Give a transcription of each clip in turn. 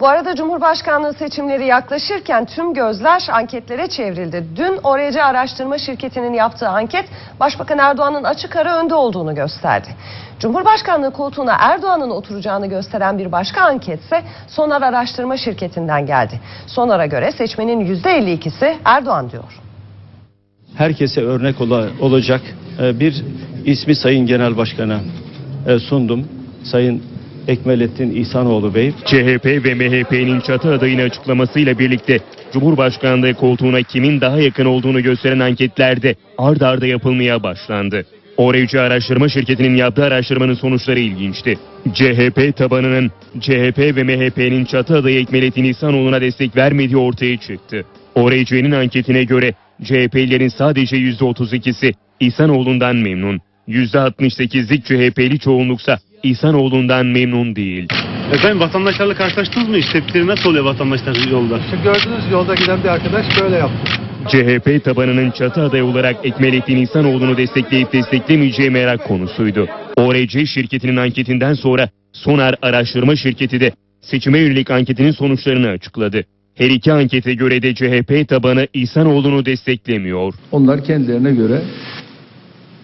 Bu arada Cumhurbaşkanlığı seçimleri yaklaşırken tüm gözler anketlere çevrildi. Dün ORC araştırma şirketinin yaptığı anket Başbakan Erdoğan'ın açık ara önde olduğunu gösterdi. Cumhurbaşkanlığı koltuğuna Erdoğan'ın oturacağını gösteren bir başka anketse Sonar araştırma şirketinden geldi. Sonar'a göre seçmenin %52'si Erdoğan diyor. herkese örnek ola- olacak e, bir ismi Sayın Genel Başkan'a e, sundum. Sayın Ekmelettin İhsanoğlu Bey. CHP ve MHP'nin çatı adayını açıklamasıyla birlikte Cumhurbaşkanlığı koltuğuna kimin daha yakın olduğunu gösteren anketlerde ard arda yapılmaya başlandı. ORC araştırma şirketinin yaptığı araştırmanın sonuçları ilginçti. CHP tabanının CHP ve MHP'nin çatı adayı Ekmelettin İhsanoğlu'na destek vermediği ortaya çıktı. ORC'nin anketine göre CHP'lilerin sadece %32'si İhsanoğlu'ndan memnun. %68'lik CHP'li çoğunluksa İhsanoğlu'ndan memnun değil. Efendim vatandaşlarla karşılaştınız mı? İş tepkileri nasıl oluyor vatandaşlar yolda? İşte gördünüz yolda giden bir arkadaş böyle yaptı. CHP tabanının çatı adayı olarak Ekmelettin İhsanoğlu'nu destekleyip desteklemeyeceği merak konusuydu. ORC şirketinin anketinden sonra Sonar Araştırma Şirketi de seçime yönelik anketinin sonuçlarını açıkladı. Her iki ankete göre de CHP tabanı İhsanoğlu'nu desteklemiyor. Onlar kendilerine göre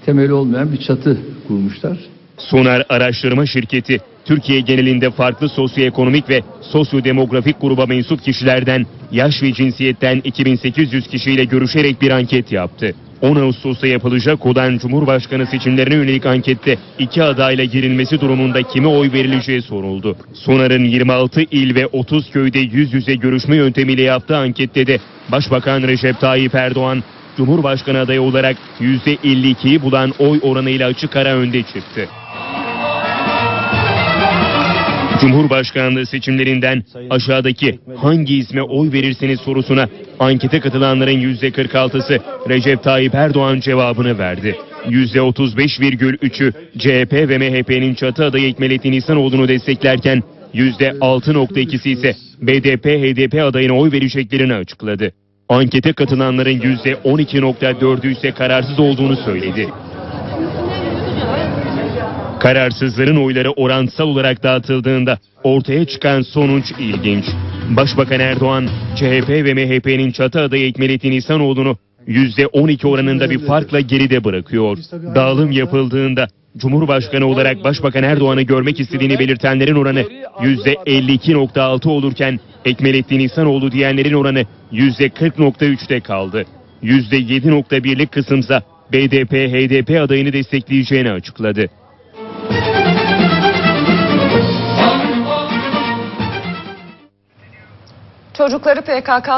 temeli olmayan bir çatı kurmuşlar. Sonar Araştırma Şirketi, Türkiye genelinde farklı sosyoekonomik ve sosyodemografik gruba mensup kişilerden, yaş ve cinsiyetten 2800 kişiyle görüşerek bir anket yaptı. 10 Ağustos'ta yapılacak olan Cumhurbaşkanı seçimlerine yönelik ankette iki adayla girilmesi durumunda kime oy verileceği soruldu. Sonar'ın 26 il ve 30 köyde yüz yüze görüşme yöntemiyle yaptığı ankette de Başbakan Recep Tayyip Erdoğan Cumhurbaşkanı adayı olarak %52'yi bulan oy oranıyla açık ara önde çıktı. Cumhurbaşkanlığı seçimlerinden aşağıdaki hangi isme oy verirseniz sorusuna ankete katılanların %46'sı Recep Tayyip Erdoğan cevabını verdi. %35,3'ü CHP ve MHP'nin çatı adayı Ekmelettin İhsanoğlu'nu desteklerken %6,2'si ise BDP-HDP adayına oy vereceklerini açıkladı. Ankete katılanların %12,4'ü ise kararsız olduğunu söyledi. Kararsızların oyları oransal olarak dağıtıldığında ortaya çıkan sonuç ilginç. Başbakan Erdoğan, CHP ve MHP'nin çatı adayı Ekmelettin İhsanoğlu'nu %12 oranında bir farkla geride bırakıyor. Dağılım yapıldığında Cumhurbaşkanı olarak Başbakan Erdoğan'ı görmek istediğini belirtenlerin oranı %52.6 olurken Ekmelettin İhsanoğlu diyenlerin oranı %40.3'te kaldı. %7.1'lik kısımsa BDP-HDP adayını destekleyeceğini açıkladı. Çocukları PKK